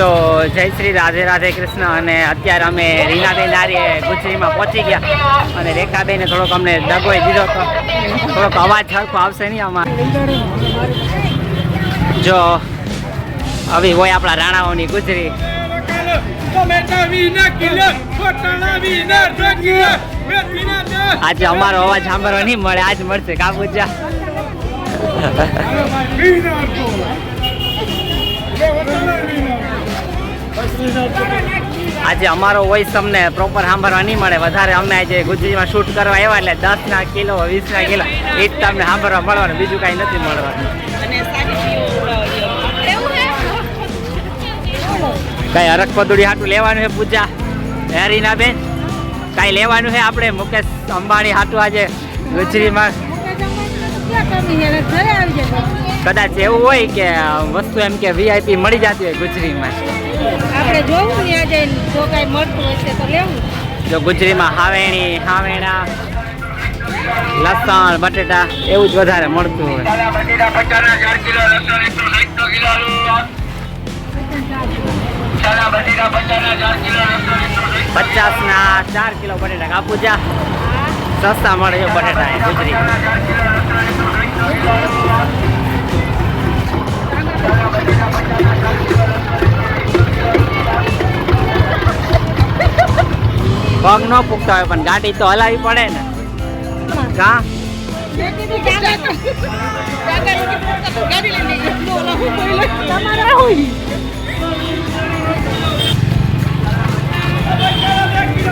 તો જય શ્રી રાધે રાધે કૃષ્ણ અને અત્યારે અમે રીનાબેન આર્ય ગુજરીમાં પહોંચી ગયા. અને રેખાબેને થોડોક અમને દગોઈ દીધો તો થોડોક અવાજ સરખો આવશે નહીં આમાં. જો આવી હોય આપણા રાણાઓની ગુજરી. આજે અમારો અવાજ સાંભળવા નહીં મળે આજ મળશે લે વટાણા વિના આજે અમારો વોઇસ તમને પ્રોપર સાંભળવા નહીં મળે. વધારે અમે આજે ગુજરીમાં શૂટ કરવા આવ્યા એટલે દસ ના કિલો વીસ ના કિલો એ જ તમને સાંભળવા મળવાનું. બીજું કાંઈ નથી મળવાનું. કઈ હરક પદુડી હાટું લેવાનું છે પૂજા? હેરીના બેન? કાંઈ લેવાનું છે આપણે? મુકેશ અંબાણી હાટું આજે ગુજરીમાં? કદાચ એવું હોય કે વસ્તુ એમ કે વીઆઈપી મળી જતી હોય ગુજરીમાં. આપણે જોવું ને આજે જો કાંઈ મળતું હશે તો લેવું. જો ગુજરીમાં હાવેણી, હાવેણા, લસણ, બટેટા, એવું જ વધારે મળતું હોય. પચાસ ના ચાર કિલો બટેટા કાપુ જા સસ્તા મળે છે બટેટા ગુજરી પગ ન પૂગતા હોય, પણ ગાડી તો હલાવી પડે ને. કા?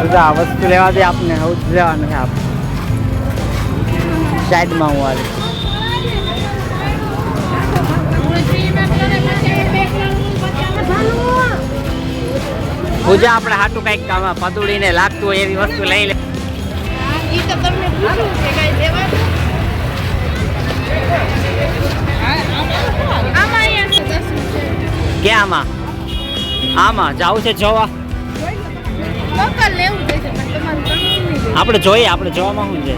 બધા વસ્તુ લેવા દે આપને હવે જ લેવાનું છે આપ. સાઈડમાં હું આવી. પૂજા આપણે હાટું કંઈક આમાં પતુડીને લાગતું હોય એવી વસ્તુ લઈ લે. કે આમાં? આમાં? જવું છે જોવા? આપણે જોઈએ આપણે જોવામાં શું છે?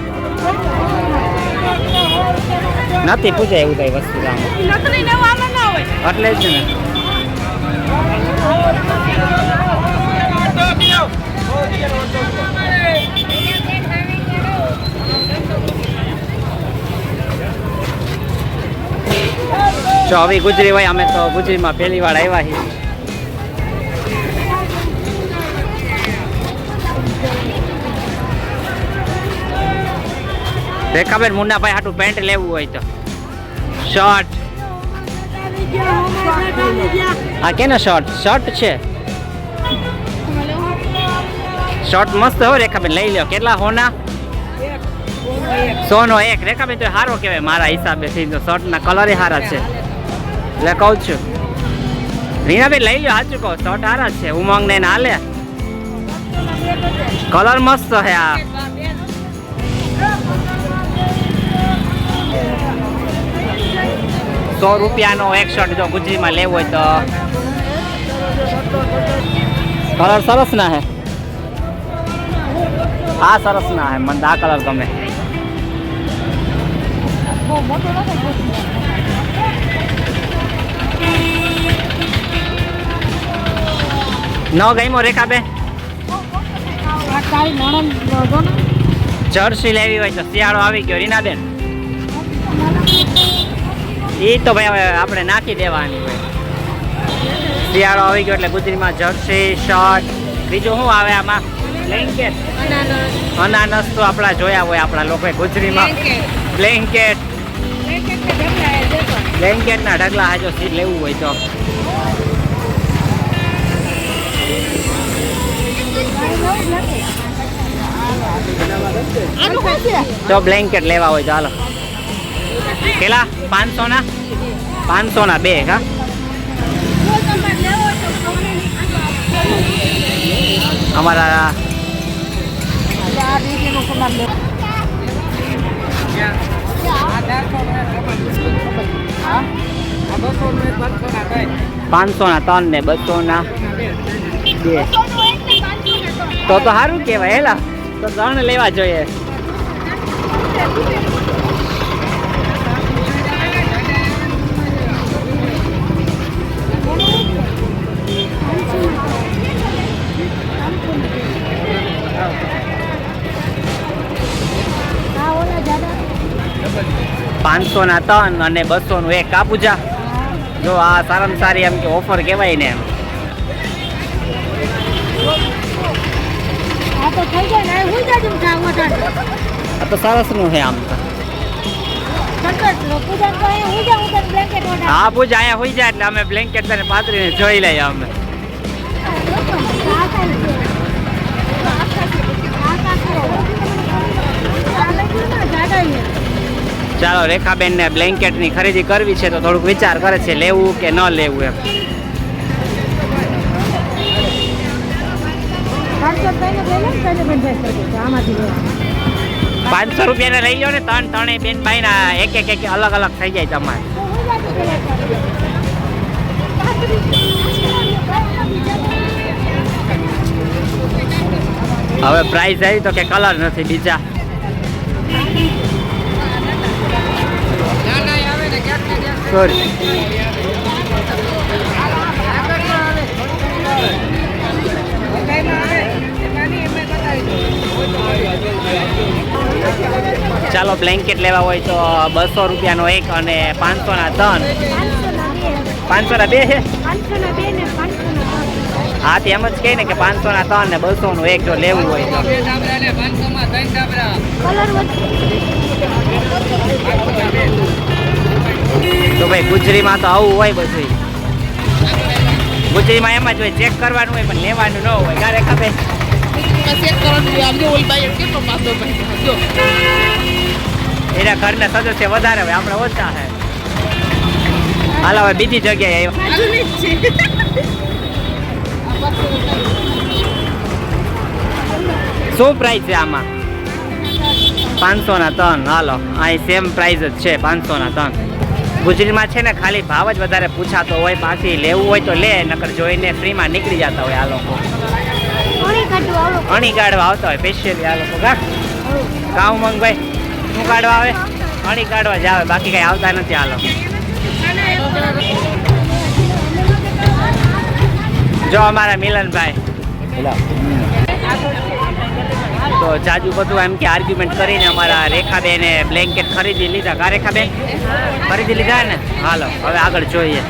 નથી પૂછે એવું કઈ વસ્તુ એટલે જ ને. જો હવે ગુજરી હોય, અમે તો ગુજરીમાં પહેલી વાર આવ્યા છીએ. રેખાબેન મુન્નાભાઈ હાટું પેન્ટ લેવું હોય તો. શર્ટ. આ કેનો શર્ટ? શર્ટ છે. શર્ટ મસ્ત હો, રેખાબેન, લઈ લ્યો. કેટલા હોના સોનો એક. રેખાબેન, તો સારો કહેવાય મારા હિસાબે સીધો શર્ટના કલર સારા છે. એટલે કહું છું. રીનાભાઈ લઈ લ્યો સાચું કહો, શર્ટ સારા છે, ઉમંગ ને હાલે. કલર મસ્ત છે આ. સો રૂપિયાનો એક શર્ટ જો ગુજરીમાં લેવો હોય તો. કલર સરસ ના હે આ સરસ ના હે મને આ કલર ગમે. ન ગઈમો રેખાબે જર્સી લેવી હોય તો શિયાળો આવી ગયો રીનાબેન. એ તો ભાઈ હવે આપણે નાખી દેવાની હોય. શિયાળો આવી ગયો એટલે ગુજરીમાં જર્સી શર્ટ બીજું શું આવે આમાં? બ્લેન્કેટ અનાનસ. તો આપણા જોયા હોય આપણા લોકોએ ગુજરીમાં બ્લેન્કેટ બ્લેન્કેટ બ્લેન્કેટ ઢગલા બ્લેન્કેટના ઢગલા હાજો સી લેવું હોય તો. તો બ્લેન્કેટ લેવા હોય ચાલો કેટલા? પાંચસો ના? પાંચસો ના બે હા? અમારા પાંચસો ના ત્રણ ને બસો ના બે. તો તો સારું કહેવાય હેલા. તો ત્રણ લેવા જોઈએ. પાંચસો ના ત્રણ અને બસો નું એક કાપુજા જો આ સારામાં સારી એમ કે ઓફર કહેવાય ને એમ. આ તો થઈ જાય ને હું જાજુ ખાવા આ તો સરસનું છે આમ તો. હું પૂજા અહીંયા હોઈ જાય એટલે અમે બ્લેન્કેટ તને પાથરીને જોઈ લઈએ અમે. ચાલો રેખાબેન ને બ્લેન્કેટની ખરીદી કરવી છે તો થોડુંક વિચાર કરે છે લેવું કે ન લેવું એમ. ને બંધાઈ આમાંથી પાંચસો રૂપિયા લઈ જાઓ ને ત્રણ ત્રણે બેન ભાઈ ના એક એક એક અલગ અલગ થઈ જાય તમારે. હવે પ્રાઇસ આવી તો કે કલર નથી બીજા. સોરી ચાલો બ્લેન્કેટ લેવા હોય તો બસો રૂપિયાનો એક અને પાંચસોના ત્રણ પાંચસોના બે છે? હા, તે એમ જ કહે ને કે પાંચસોના ત્રણ ને બસોનું એક જો લેવું હોય તો. તો ભાઈ, ગુજરીમાં તો આવું હોય બધું ગુજરીમાં એમ જ હોય, ચેક કરવાનું હોય પણ લેવાનું ન હોય. ક્યારે ખબર? ચેક કરવાનું હોય. આમ જો ઓલ બાઈ કેટલો પાછો ભાઈ, જો. એના ઘરના સદસ્ય વધારે હોય આપણે ઓછા છે હાલ હવે બીજી જગ્યાએ આવ્યો. શું પ્રાઇસ છે આમાં? પાંચસો ના ત્રણ હાલો. અહીં સેમ પ્રાઇસ જ છે પાંચસો ના ત્રણ. ગુજરીમાં છે ને ખાલી ભાવ જ વધારે પૂછાતો હોય પાછી લેવું હોય તો લે નકર જોઈને ફ્રીમાં નીકળી જતા હોય આ લોકો. અણી કાઢવા આવતા હોય સ્પેશિયલી આ લોકો કા? કાઉ મંગભાઈ શું કાઢવા આવે? અણી કાઢવા જ આવે, બાકી કઈ આવતા નથી હાલો. જો અમારા મિલનભાઈ. તો જાજુ બધું એમ કે આર્ગ્યુમેન્ટ કરીને અમારા રેખાબેને બ્લેન્કેટ ખરીદી લીધા. કા રેખાબેન? ખરીદી લીધા ને? હાલો, હવે આગળ જોઈએ.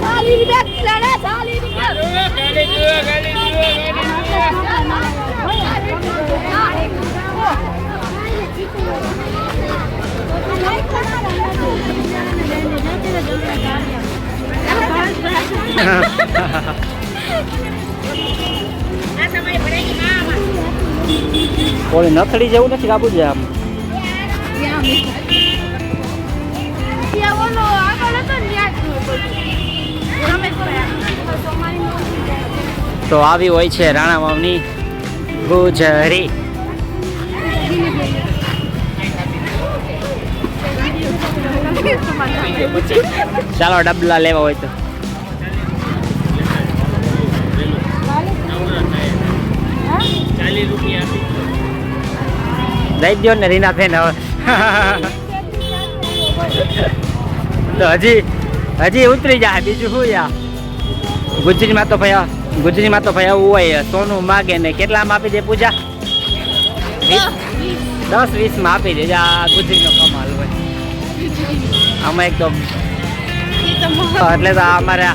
સાલી સાલી કોઈ નથડી જેવું નથી કાબુ છે આમ. ઓલો તો આવી હોય છે રાણા વાવની ગુજરી. ચાલો, ડબલા લેવા હોય તો. દઈ દો ને રીના ફેન હવે. તો હજી હજી ઉતરી જાય બીજું શું યા ગુજરીમાં તો ભાઈ ગુજરીમાં તો ભાઈ આવું હોય સોનું માગે ને કેટલામાં આપી દે પૂજા? દસ વીસમાં આપી દે આ ગુજરીનો કમાલ હોય. આમાં એક તો એટલે તો અમારા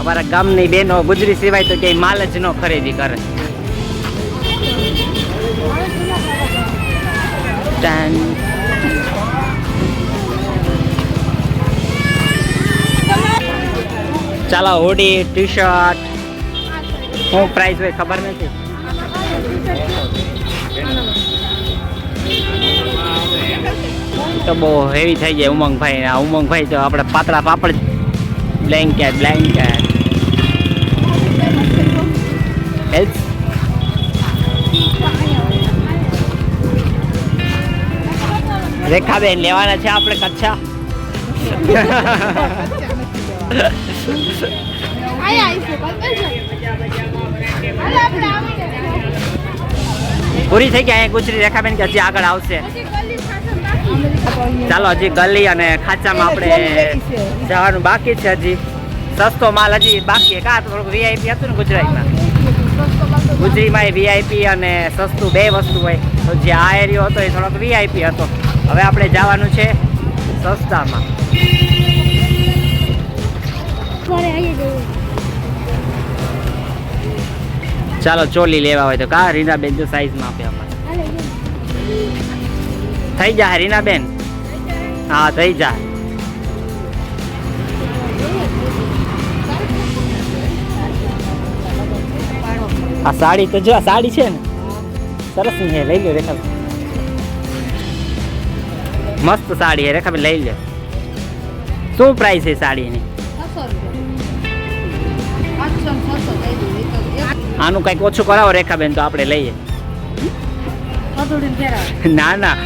અમારા ગામની બેનો ગુજરી સિવાય તો ક્યાંય માલ જ ન ખરીદી કરે. ચાલો હોડી ટી શર્ટ શું પ્રાઇસ હોય ખબર નથી. તો બહુ હેવી થઈ જાય ઉમંગભાઈ આ ઉમંગભાઈ તો આપણે પાતળા પાપડ બ્લેન્કેટ બ્લેન્કેટ રેખા રેખાબેન લેવાના છે આપણે કચ્છા. આયા આવીશું, બરાબર છે? હાલો આપણે આવીને. પૂરી થઈ ગયા અહીંયા ગુજરી રેખાબેન કે હજી આગળ આવશે. ચાલો હજી ગલી અને ખાંચામાં આપણે જવાનું બાકી છે હજી. સસ્તો માલ હજી બાકી. કા થોડુંક વીઆઈપી હતું ને ગુજરાતમાં? ગુજરીમાં એ વીઆઈપી અને સસ્તું બે વસ્તુ હોય. તો જે આ એરિયો હતો એ થોડોક વીઆઈપી હતો. હવે આપણે જવાનું છે સસ્તામાં. ચાલો ચોલી લેવા હોય તો કા? રીનાબેન જો સાઈઝમાં આપે અમારે થઈ જા રીનાબેન હા થઈ જા. આ સાડી તો જો આ સાડી છે ને. સરસની હે લઈ લો રેખા મસ્ત સાડી છે રેખા લઈ લો શું પ્રાઇસ છે સાડીની? આનું કંઈક ઓછું કરાવો રેખાબેન તો આપણે લઈએ. ના ના.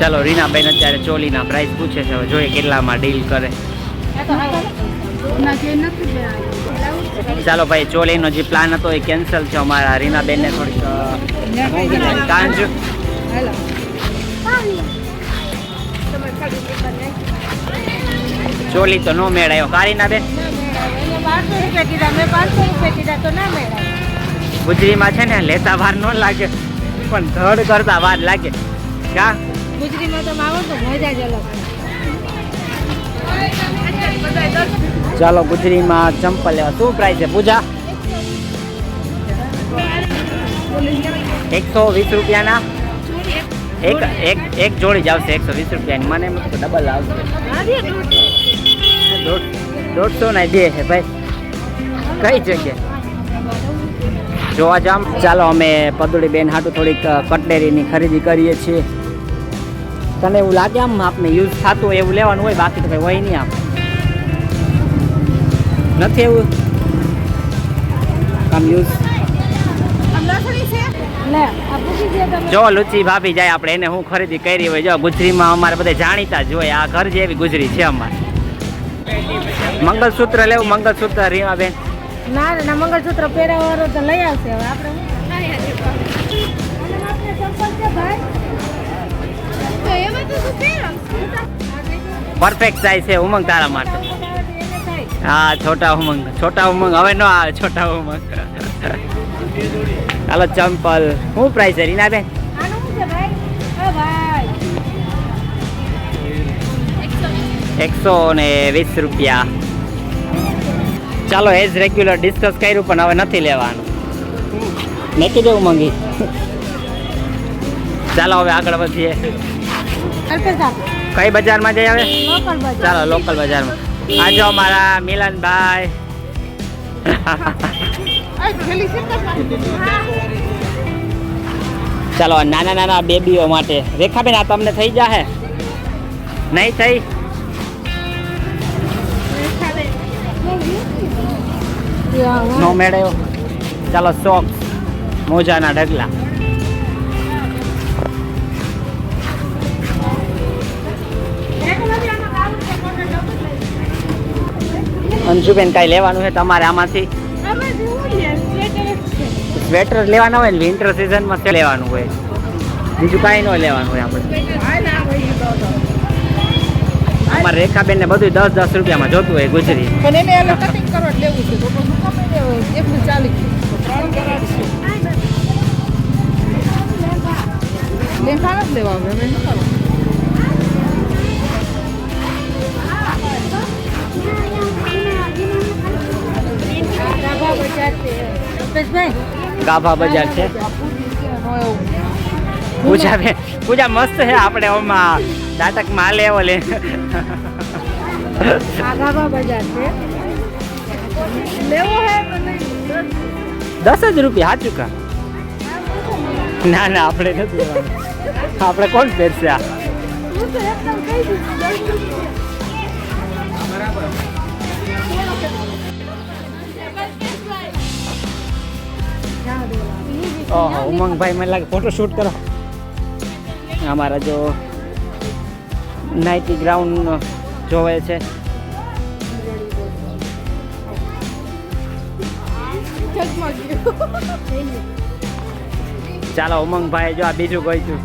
ચાલો રીનાબેન અત્યારે ચોલીના પ્રાઇસ પૂછે છે. હવે જોઈએ કેટલામાં ડીલ કરે. ચાલો ભાઈ ચોલીનો જે પ્લાન હતો એ કેન્સલ છે. અમારા રીનાબેનને થોડીક કાંજ. હાલો. ચોલી તો નો મેળાયો. કા રીનાબેન બેન ગુજરીમાં છે ને લેતા વાર ન લાગે. પણ ધડ કરતા વાર લાગે. કા ગુજરીમાં તો આવો તો મજા જ અલગ ચાલો ગુજરીમાં ચંપલ લેવા. શું પ્રાઇસ છે પૂજા? એકસો વીસ રૂપિયાના? એક એક એક જોડી જ આવશે એકસો વીસ રૂપિયાની. મને એમ ડબલ આવશે. દોઢસો ના બે છે ભાઈ. કઈ જગ્યાએ? જોવા જામ. ચાલો, અમે પદુડી બેન હાટું થોડીક કટલેરીની ખરીદી કરીએ છીએ. તને એવું લાગે આમ આપને યુઝ થતું એવું લેવાનું હોય? બાકી તો કંઈ હોય નહીં આમ. નથી એવું? આમ યુઝ. જો, લુચી ભાભી જાય આપણે, એને હું ખરીદી કરી હોય. જો, ગુજરીમાં અમારે બધા જાણીતા જ હોય, આ ઘર જેવી ગુજરી છે અમારે. મંગલસૂત્ર લેવું મંગલસૂત્ર રીમાબેન. ના ના મંગળસૂત્ર પહેરાવાળો તો લઈ આવશે હવે આપણે. પરફેક્ટ સાઈઝ છે ઉમંગ તારા માટે. હા છોટા ઉમંગ છોટા ઉમંગ હવે ન આવે છોટા ઉમંગ. ચાલો ચંપલ. શું પ્રાઇસ છે રીનાબેન? એકસો ને વીસ રૂપિયા. ચાલો એઝ રેગ્યુલર ડિસ્કસ કર્યું પણ હવે નથી લેવાનું. મેં કીધું મંગી. ચાલો હવે આગળ વધીએ. કઈ બજારમાં જઈ હવે ચાલો લોકલ બજારમાં. આ જો અમારા મિલનભાઈ? ચાલો નાના નાના બેબીઓ માટે. રેખાબેન આ તમને થઈ જાહે? નહીં થઈ? નો મેળ્યો ચાલો સોક્સ મોજાના ઢગલા. અંજુબેન કાંઈ લેવાનું છે? તમારે આમાંથી? સ્વેટર લેવાના હોય ને? વિન્ટર સિઝનમાં લેવાનું હોય. બીજું કાંઈ ન લેવાનું હોય આપણે. અમારે રેખાબેન ને બધું દસ દસ રૂપિયામાં જોતું હોય ગુજરી એને કટિંગ લેવું છે તો ગમે ચાલીસ તો ત્રણ નથી લેવા હવે ગાભા બજાર છે. પૂજા પૂજા મસ્ત છે આપણે ઓમાં. નાટકમાં હાલે એવો લે આ ડાબા બજાર છે લેવો હે તો નહીં દસ જ રૂપિયા સાચું કા ના ના આપણે નથી લેવાનું આપણે કોણ પહેરશે આ હું તો એકદમ કહી દીધું દસ રૂપિયા. ઓહો ઉમંગભાઈ મને લાગે ફોટો શૂટ કરો અમારા જો નાઇટી ગ્રાઉન્ડ જોવે છે. ચાલો ઉમંગભાઈ જો આ બીજું ગયું છું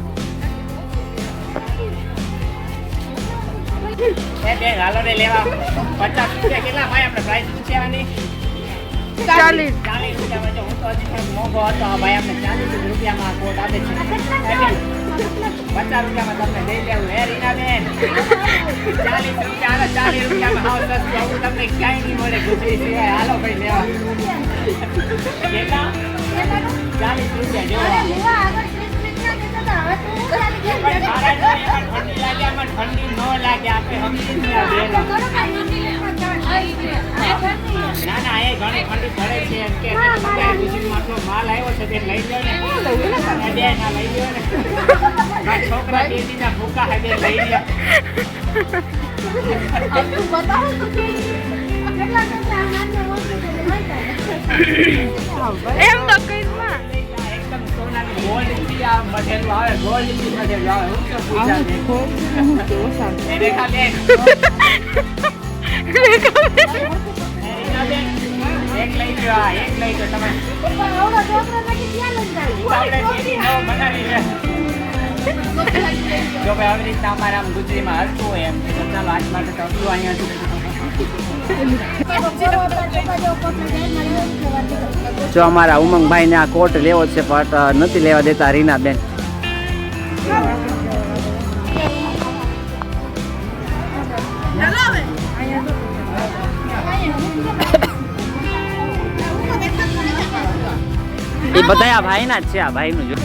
બેન હાલો ને લેવા. પચાસ રૂપિયા કેટલા ભાઈ આપણે પ્રાઇસ ચાલીસ. ચાલીસ રૂપિયામાં ભાઈ કોટ આપે છે? પચાસ રૂપિયામાં તમને લઈ લેવું. હે રીના બેન ચાલીસ રૂપિયા ચાલીસ રૂપિયામાં હાવ સસ્તું આવું તમને ક્યાંય નહીં મળે ગુજરી સિવાય હાલો ભાઈ લેવા. કેટલા ચાલીસ રૂપિયા જેવો ઠંડી ન લાગે આપણે સમજી ઘણી ઠંડી પડે છે એમ કે આટલો માલ આવ્યો છે તે લઈ લો ને. બે ના લઈ લો ને. છોકરા બે દીના ભૂકા હે બે લઈ લો એમ તો કઈ એકદમ સોનાની ગોલ્ડથી આ મઢેલું આવે ગોલ્ડથી મઢેલું આવે. હું પૂછા એ રેખા બેન. રેખા બેન. એક લઈ લો આ એક લઈ લો તમે. જો ભાઈ આવી રીતના અમારે આમ ગુજરીમાં હલતું હોય એમ તો ચાલો આજ માટે તો આટલું અહીંયા જો. અમારા ઉમંગભાઈને આ કોટ લેવો છે પણ નથી લેવા દેતા રીનાબેન. બધા આ ભાઈના જ છે આ ભાઈનું જો.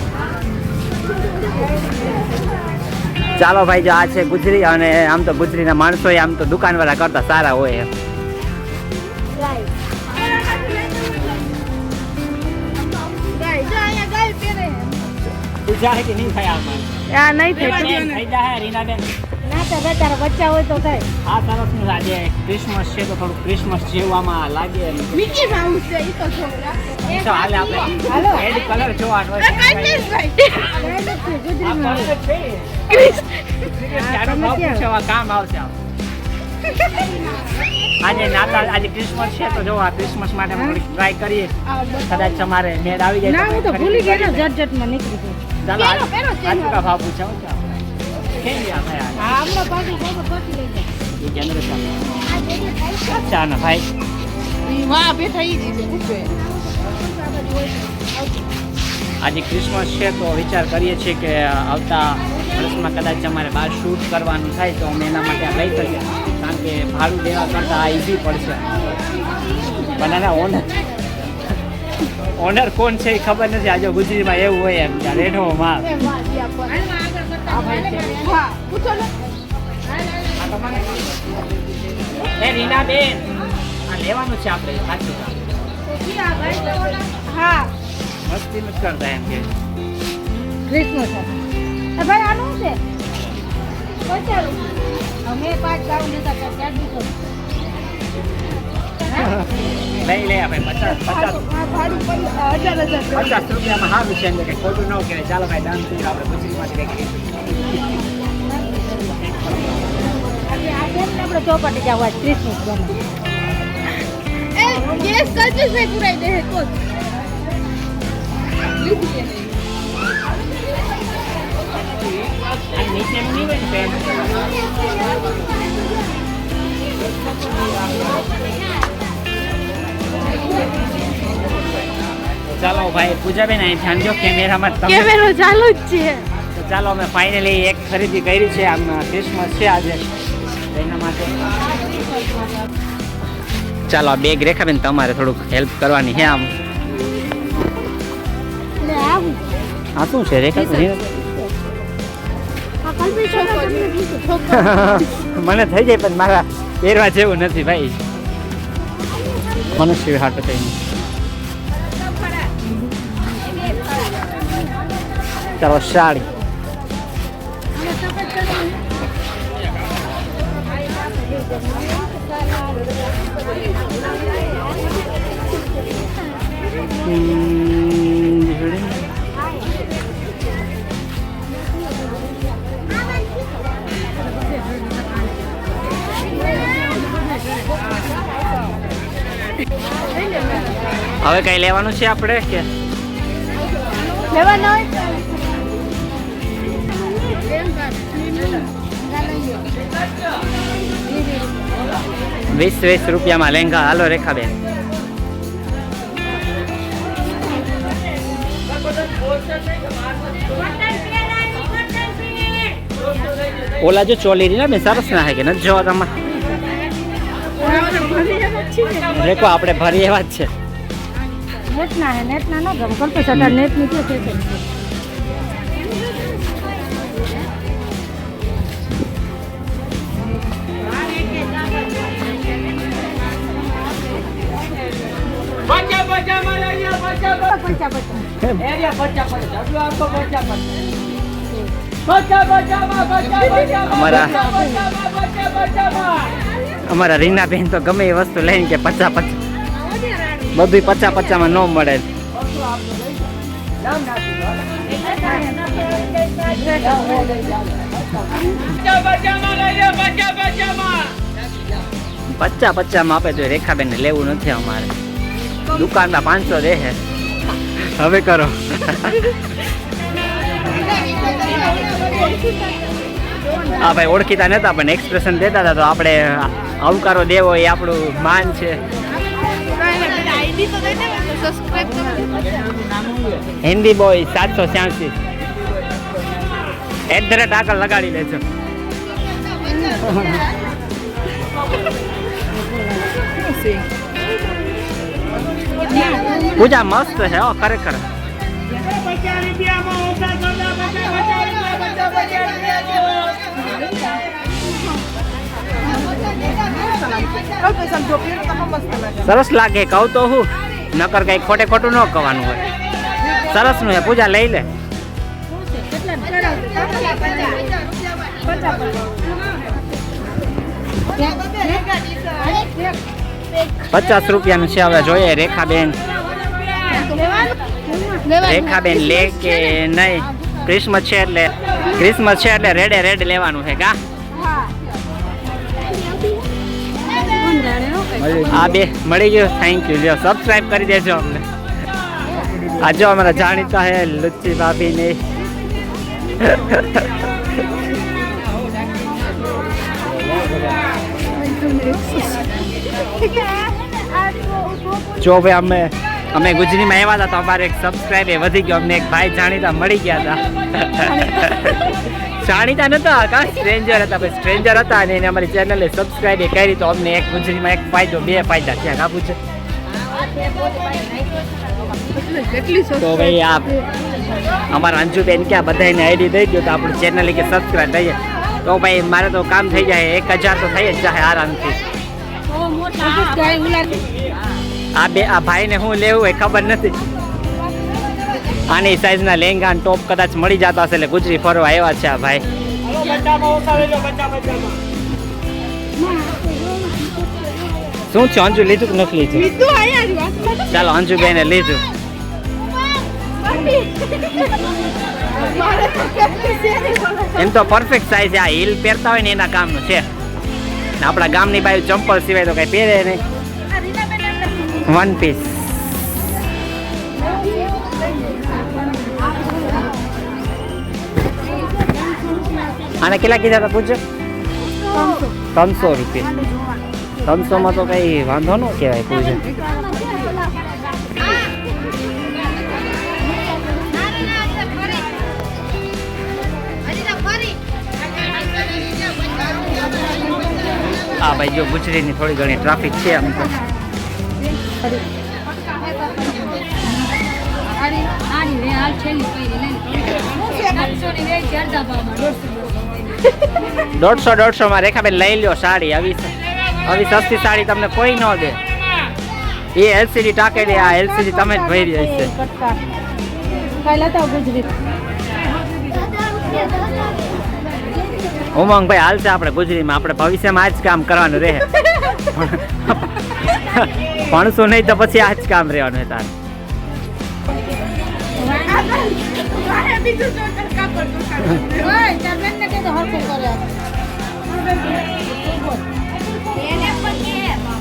ચાલો ભાઈ જો આ છે ગુજરી અને આમ તો ગુજરીના માણસો આમ તો દુકાનવાળા કરતા સારા હોય. એમ પૂછા કે નહીં થાય આ નહીં થાય. થઈ જાય રીનાબેન. બચ્ચા હોય તો થાય. આ તરફનું આજે ક્રિસમસ છે તો થોડું ક્રિસમસ જેવામાં લાગે. તો આપણે હાલો. Red colour. આનો કામ આવશે આજે નાતાલ આજે ક્રિસમસ છે તો જો આ ક્રિસમસ માટે ટ્રાય કરીએ. કદાચ તમારે મેળ આવી જાય ના હું તો ભૂલી ગયો જટ જટમાં નીકળી ગયો ચાલો પેરો કા ભાવ ચાલો. કેમ યાર હા હમણાં પાછું પાછું પાછી લઈ જાય એ generation. અચ્છા ને ભાઈ. વાહ બેઠા ઈ પૂછે આજે ક્રિસમસ છે તો વિચાર કરીએ છીએ કે આવતા વર્ષમાં કદાચ અમારે બહાર શૂટ કરવાનું થાય તો અમે એના માટે લઈ શકીએ. કારણ કે ભાડું દેવા કરતાં આ ઇઝી પડશે. બનાના ઓનર ઓનર કોણ છે એ ખબર નથી. આજે ગુજરીમાં એવું હોય એમ ત્યાં રેઢો માલ. એ રીના બેન લેવાનું છે આપણે. સાચું હા. મસ્તી નથી કરતા એમ કે. ક્રિસમસ એ ભાઈ આનું છે? પચાસ અમે પાંચ ગાઉન લેતા હતા ત્યાં દીધો લઈ લે આપણે પચાસ પચાસ. આ ભાડું પડી હજાર હજાર પચાસ રૂપિયામાં સારું છે કે ખોટું ન કહેવાય. ચાલો ભાઈ દાન થયું આપણે કંઈક આજે જ ને આપણે ચોપાટી જવા ક્રિસમસ ગમે એ ગેસ કલ્પેશભાઈ પુરાઈ દે તો ચાલો ભાઈ પૂજાબેન અહીં ધ્યાન દો કેમેરામાં તમે કેમેરો ચાલુ જ છે. તો ચાલો અમે ફાઇનલી એક ખરીદી કરી છે. આમ ક્રિસમસ છે આજે. એના માટે ચાલો આ બેગ રેખાબેન તમારે થોડુંક હેલ્પ કરવાની છે આમ. આ શું છે રેખા આ કલ્પી છોકરા તમને કીધું મને થઈ જાય પણ મારા પહેરવા જેવું નથી ભાઈ મનુષ્ય હાટ થઈ ચાલો સાડી હવે કઈ લેવાનું છે આપણે કે? વીસ વીસ રૂપિયામાં લેંગા હાલો રેખાબેન. ઓલા જો ચોલી રહી ને સરસ ના હે કે નથી જોવા તમે રેકો આપણે ભરી એવા જ છે. નેટના હે નેટના નો ગમ. કરતો સટા નેટની કે? છે બચા બચા મારા અહીંયા બચા પૈસા પૈસા એરિયા બચા બચા હજુ આપકો બચા બચા બચા બચા માં બચા બચા અમારા- અમારા રીનાબેન તો ગમે એ વસ્તુ લઈને કે પચા પચા બધું પચા પચામાં ન મળે. પચા પચામાં આપે તો રેખાબેન ને લેવું નથી અમારે. દુકાનમાં પાંચસો દે છે હવે કરો. હા ભાઈ ઓળખીતા નતા પણ એક્સપ્રેશન દેતા હતા તો આપણે આવકારો દેવો એ આપણું માન છે. હિન્દી બોય સાતસો છ્યાસી. એટ ધ રેટ આગળ લગાડી લેજો પૂજા મસ્ત છે, હો, ખરેખર. રૂપિયામાં સરસ લાગે, કહું તો હું. નકર કઈ ખોટે ખોટું ન કહેવાનું હોય. સરસનું હે, પૂજા લઈ લે. પચાસ રૂપિયાનું છે હવે, જોઈએ, રેખાબેન. રેખાબેન લે કે નહીં? ક્રિસમસ છે એટલે, ક્રિસમસ છે એટલે રેડે રેડ લેવાનું છે કા? આ બે મળી ગયું. થેન્ક યુ લ્યો સબસ્ક્રાઇબ કરી દેજો અમને. આ જો અમારા જાણીતા હે લુચ્ચી ભાભી ને જો ભાઈ, અમે અમે ગુજરીમાં આવ્યા હતા તો અમારે એક સબસ્ક્રાઈબ એ વધી ગયો. અમને એક ભાઈ જાણીતા મળી ગયા હતા. જાણીતા નતા. કા સ્ટ્રેન્જર હતા? પણ સ્ટ્રેન્જર હતા અને એને અમારી ચેનલે સબસ્ક્રાઇબ એ કરી તો અમને એક ગુજરીમાં એક ફાયદો બે ફાયદા ત્યાં કાપું છે તો ભાઈ આપ અમારા અંજુબેન ક્યાં બધાને આઈડી દઈ દો તો આપણું ચેનલ કે સબસ્ક્રાઇબ થઈએ તો ભાઈ મારે તો કામ થઈ જાય. એક હજાર તો થઈ જ જાય આરામથી. આ બે આ ભાઈને હું લેવું એ ખબર નથી. આની સાઈઝના લેંગા અને ટોપ કદાચ મળી જતા હશે એટલે ગુજરી ફરવા આવ્યા છે આ ભાઈ. શું છે અંજુ લીધું કે નથી લીધું? ચાલો અંજુબેને લીધું. એમ તો પરફેક્ટ સાઈઝ આ હીલ પહેરતા હોય ને એના કામનું છે. આપણા ગામની બાજુ ચંપલ સિવાય તો કઈ પહેરે નહીં. વન પીસ આને કેટલા કીધા હતા પૂછો ત્રણસો. રૂપિયા. ત્રણસોમાં તો કઈ વાંધો ન કહેવાય પૂછો હા ભાઈ જો ગુજરીની થોડી ઘણી ટ્રાફિક છે આમ તો. દોઢસો દોઢસો માં રેખાબેન લઈ લ્યો સાડી. આવી આવી સસ્તી સાડી તમને કોઈ ન દે. એ એલસીડી ટાકેલી, આ એલસીડી તમે જ ભરી રહી છે. ઉમંગ ભાઈ હાલ હાલશે આપણે ગુજરીમાં. આપણે ભવિષ્યમાં આ જ કામ કરવાનું રહે. ભણશું નહીં તો પછી આ જ કામ રહેવાનું છે તારે.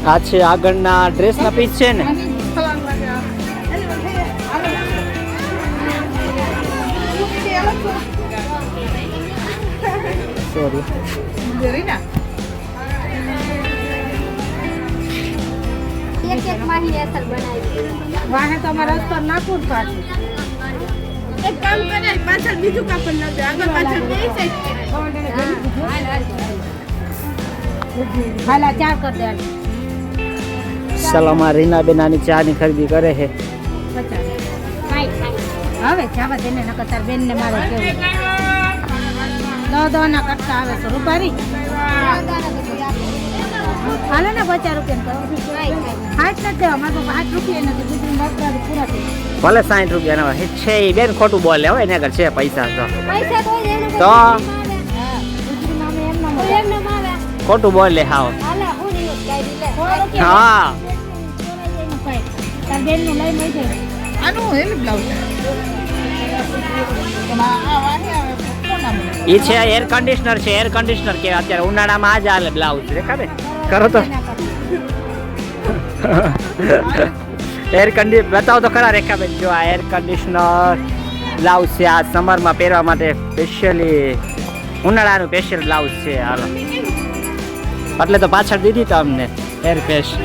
આ છે આગળના ડ્રેસના પીસ છે ને? સોરી એક એક માહી અસર બનાવી. વાહે તો અમારે રસ્તો નાખવું જ પાછું કામ કરે પાછળ બીજું કાપડ નાખે આગળ પાછળ બે સાઈડ કરે. હાલા ચાર કર દે. ચાલો રીના રીનાબેન આની ચાની ખરીદી કરે છે. હવે જાવા દેને નકર તાર બેન ને મારે કેવું. દો દો ના કરતા આવે છે. રૂપારી? હાલો ને પચાસ રૂપિયા કરો. હાથ નથી દેવા. મારે પાંચ રૂપિયા નથી. બીજું પૂરા થઈ ભલે સાઠ રૂપિયા ના છે એ બેન ખોટું બોલે હોય એના ઘર છે પૈસા તો. તો ખોટું બોલે હાવ. હાલે હું એ છે એર કન્ડિશનર છે એર કન્ડિશનર કે અત્યારે ઉનાળામાં આ જ હાલે બ્લાઉઝ દેખાડે કરો તો. એર કન્ડી બતાવો તો ખરા રેખાબેન જો આ એર કન્ડિશનર બ્લાઉઝ છે આ સમરમાં પહેરવા માટે સ્પેશિયલી ઉનાળાનું સ્પેશિયલ બ્લાઉઝ છે હાલો. એટલે તો પાછળ દીધી તો અમને એર પેશ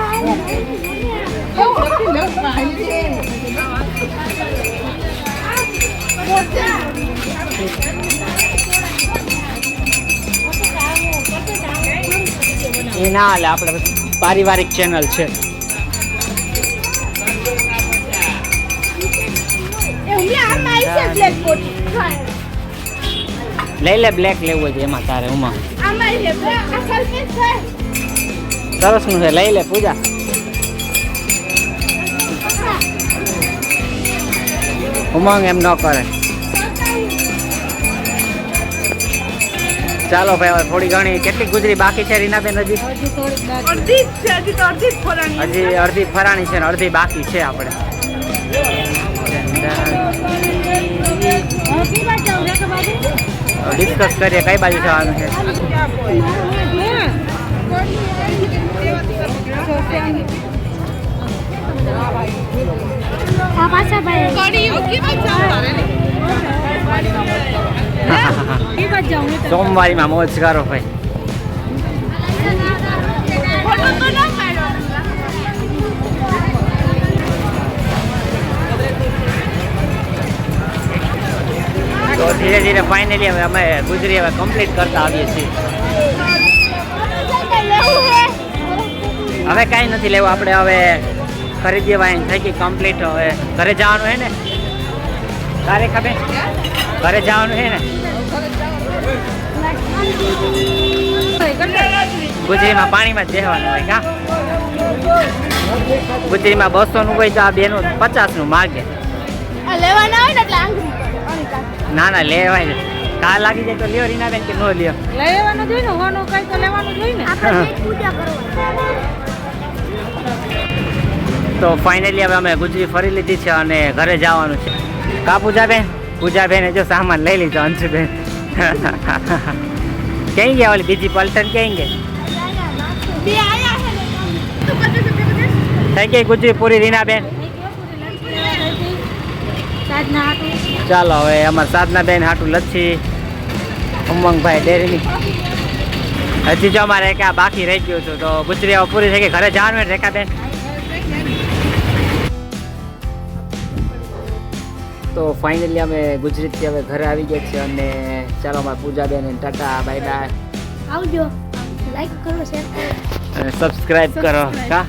નથી એ ના હાલે આપણે પારિવારિક ચેનલ છે. છે લઈ લે બ્લેક લેવું હોય તો એમાં તારે ઉમાં. છે છે. સરસનું છે લઈ લે પૂજા. ઉમંગ એમ ન કરે. ચાલો ભાઈ, હવે થોડી ઘણી કેટલી ગુજરી બાકી છે રીનાબેન હજી? અડધી હજી અડધી ફરાણી છે ને અડધી બાકી છે આપણે. ડિસ્કસ કરીએ કઈ બાજુ જવાનું છે? પાછા ભાઈ. સોમવારીમાં મોજ કરો. ભાઈ. તો ધીરે ધીરે ફાઇનલી હવે અમે ગુજરી હવે કમ્પ્લીટ કરતા આવીએ છીએ. હવે કાંઈ નથી લેવું, આપણે હવે ખરીદી વાઈન થઈ ગઈ કમ્પ્લીટ હવે ઘરે જવાનું હે ને? તારે ખબર? ઘરે જવાનું છે ને? ગુજરીમાં પાણીમાં જ બેસવાનું હોય કા? ગુજરીમાં બસો નું હોય તો આ બેનું પચાસનું માગે લેવાના હોય ને એટલે ના ના લેવાય ને. કા લાગી જાય તો લ્યો રીના બેન કે નો લ્યો. લેવાનું જોઈએ ને હોવાનું કઈ તો લેવાનું જોઈએ ને. તો ફાઇનલી હવે અમે ગુજરી ફરી લીધી છે અને ઘરે જવાનું છે. કા પૂજાબેન? પૂજાબેન જો સામાન લઈ લીધો અંશુબેન. ક્યાં ગયા ઓલી બીજી પલટન ક્યાં ગયા? થઈ ગઈ ગુજરી પૂરી રીનાબેન? બેન ચાલો હવે અમારા સાધનાબેન હાટું લચ્છી. ઉમંગભાઈ ડેરીની. હજી જો અમારે એક બાકી રહી ગયું હતું તો ગુજરી પૂરી થઈ ગઈ. ઘરે જવાનું રેખાબેન? તો ફાઇનલી અમે ગુજરાતથી હવે ઘરે આવી ગયા છીએ અને ચાલો અમારા પૂજાબેન અને ટાટા બાય બાય આવજો. લાઈક કરો શેર કરો. અને સબસ્ક્રાઇબ કરો કા